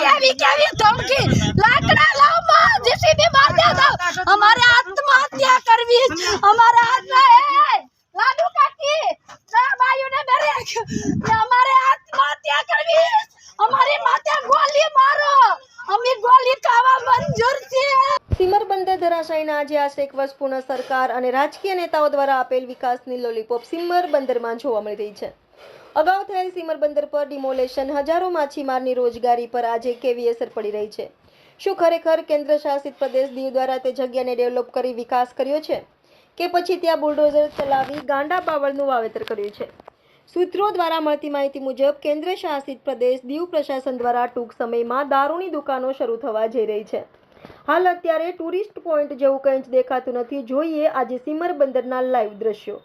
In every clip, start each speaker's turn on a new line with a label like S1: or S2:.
S1: કેવી કેવી ધમકી? લાકડા લાવમાં જેસીબી માર દે દો અમારે આત્મહત્યા કરવી અમારે આત્મા એ લાડુ કાકી બાયુને મેરે ને અમારે આત્મહત્યા કરવી અમારી માથે ગોલી મારો. અમે ગોલી ખાવા મંજૂર છે
S2: સીમર બંદર ધરાશાયના આજે આશરે એક વર્ષ પૂર્ણ સરકાર અને રાજકીય નેતાઓ દ્વારા આપેલ વિકાસની લોલીપોપ સિમર બંદરમાં જોવા મળી રહી છે. અગાઉ થયેલ સીમર બંદર પર ડિમોલેશન, હજારો માછીમારની રોજગારી પર આજે કેવી અસર પડી રહી છે? શું ખરેખર કેન્દ્ર શાસિત પ્રદેશ દીવ દ્વારા તે જગ્યાને ડેવલપ કરી વિકાસ કર્યો છે? કે પછી ત્યાં બુલડોઝર ચલાવી ગાંડા બાવળનું વાવેતર કર્યું છે? સૂત્રો દ્વારા મળતી માહિતી મુજબ, કેન્દ્ર શાસિત પ્રદેશ દીવ પ્રશાસન દ્વારા ટૂંક સમયમાં દારૂની દુકાનો શરૂ થવા જઈ રહી છે. હાલ અત્યારે ટુરિસ્ટ પોઈન્ટ જેવું કંઈ જ દેખાતું નથી. જોઈએ આજે સીમર બંદરના લાઈવ દ્રશ્યો.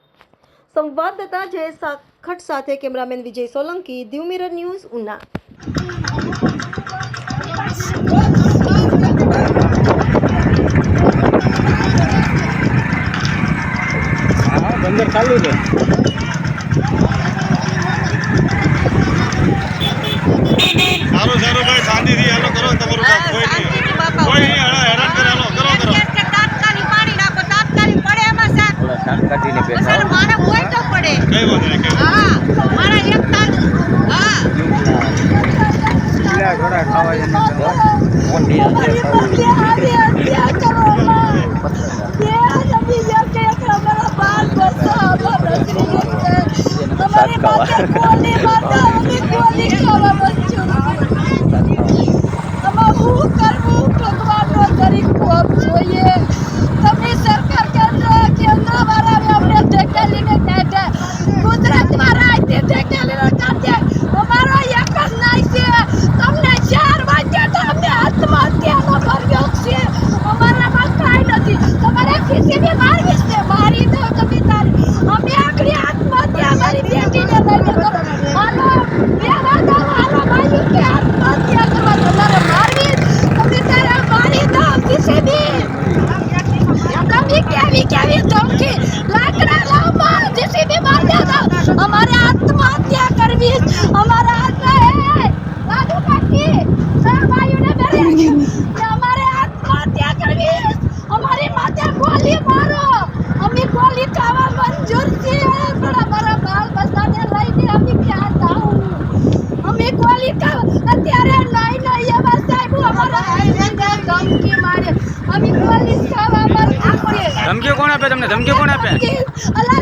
S2: સંવાદદાતા જય સાખટ સાથે cameraman Vijay Solanki Diu mirror news Una.
S3: હા બંદર ચાલુ છે.
S4: સારું સારું ભાઈ શાંતિથી હાલો કરો ને તમારું કામ કોઈ નહીં કોઈ નહીં હેરા- હેરાન કરે હાલો કરો કરો
S3: થોડા શાંત કાઢીને બેઠા
S4: કઈ
S3: ઘોડા ખાવા જઈને તો મોટી હશે
S1: અમારી માથે હત્યા કરવામાં બે નબી વ્યક્તિ એક અમારા બાલ બચ્ચા અમારા રસરી છે અમારી માથે ગોલી મારતા અમે ગોલી ખાવા મંજૂર આમાં હું કરવું ભગવાનનો દરેક કોપ જોઈએ તમે સરકાર કેન્દ્ર કેન્દ્ર વાળા અમને ધકેલીને કાઢે ગુજરાત વાળા અહીંથી ધકેલીને કાઢે અમારો એક જ નાય છે તમને ચાર વાગ્યા તો અમે આત્મહત્યાનો કર્યો છે અમારામાં કાંઈ નથી તમારે ખીસીને મારવી છે મારી દો તમે તારી અમે આખરી આત્મહત્યા મારી બેટીને લઈને કરો હાલો બે વાદા હાલો મારી કે આત્મહત્યા કરવા તમારે મારવી તમે તારે મારી દો ખીસીની તમે કેવી કેવી ધમકી લાકડા લાવમાં જેસીબી માર દે દો અમારે આત્મહત્યા કરવી છે. અમારે આત્મા એ લાડુ કાકી ના બાયુને મેરે ને અમારે આત્મહત્યા કરવી છે. અમારી માથે ગોલી મારો અમે ગોલી ખાવા મંજૂર છીએ પણ અમારા બાલ બચ્ચાને લઈને અમે ક્યાં જાઉં અમે ગોલી ખાવા અત્યારે નહીં નહીં એવા સાહેબ અમારા ધમકી મારે અમે ગોલી ખાવા મંજૂર છીએ
S3: ધમકી કોણ આપે? તમને ધમકી કોણ આપે?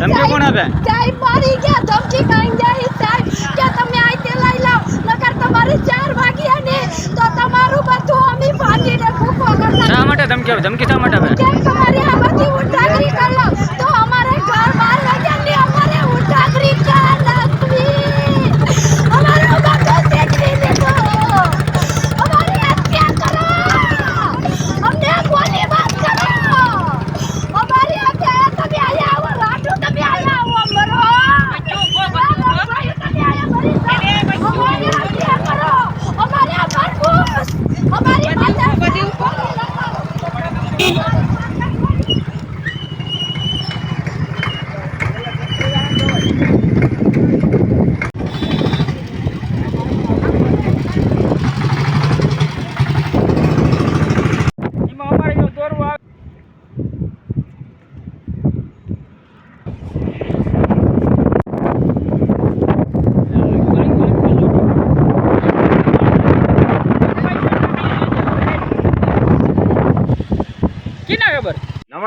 S3: ધમકી. કોણ આપે?
S1: સાહેબ મારી ગયા. ધમકી કાંઈ જાય સાહેબ કે તમે આઈતે લઈ લાવ. નકર તમારે ચાર વાગ્યા ને તો તમારું બધું અમે ભાંગીને ભૂખો કરતા.
S3: શા માટે ધમકી આપે? ધમકી શા માટે આપે
S1: કેમ તમારી આ બધી ઉઠાગરી કરો તો અમારે ઘર બાર વાગ્યાની અમારે ઉઠાગરી કા નાખવી અમારો બધો શેકવી દીધો અમારી હત્યા કરો અમને ગોલી બાર કરો અમારી હત્યા તમે અહીંયા આવો રાઠો તમે અહીંયા આવો મરો ભાઈ તમે અહીંયા મરી જાઓ. અમારી હત્યા કરો અમારે આ ભરપૂર અમારી માતા બધી
S3: એમાં અમારે જો દોરવું આવે કિના ખબર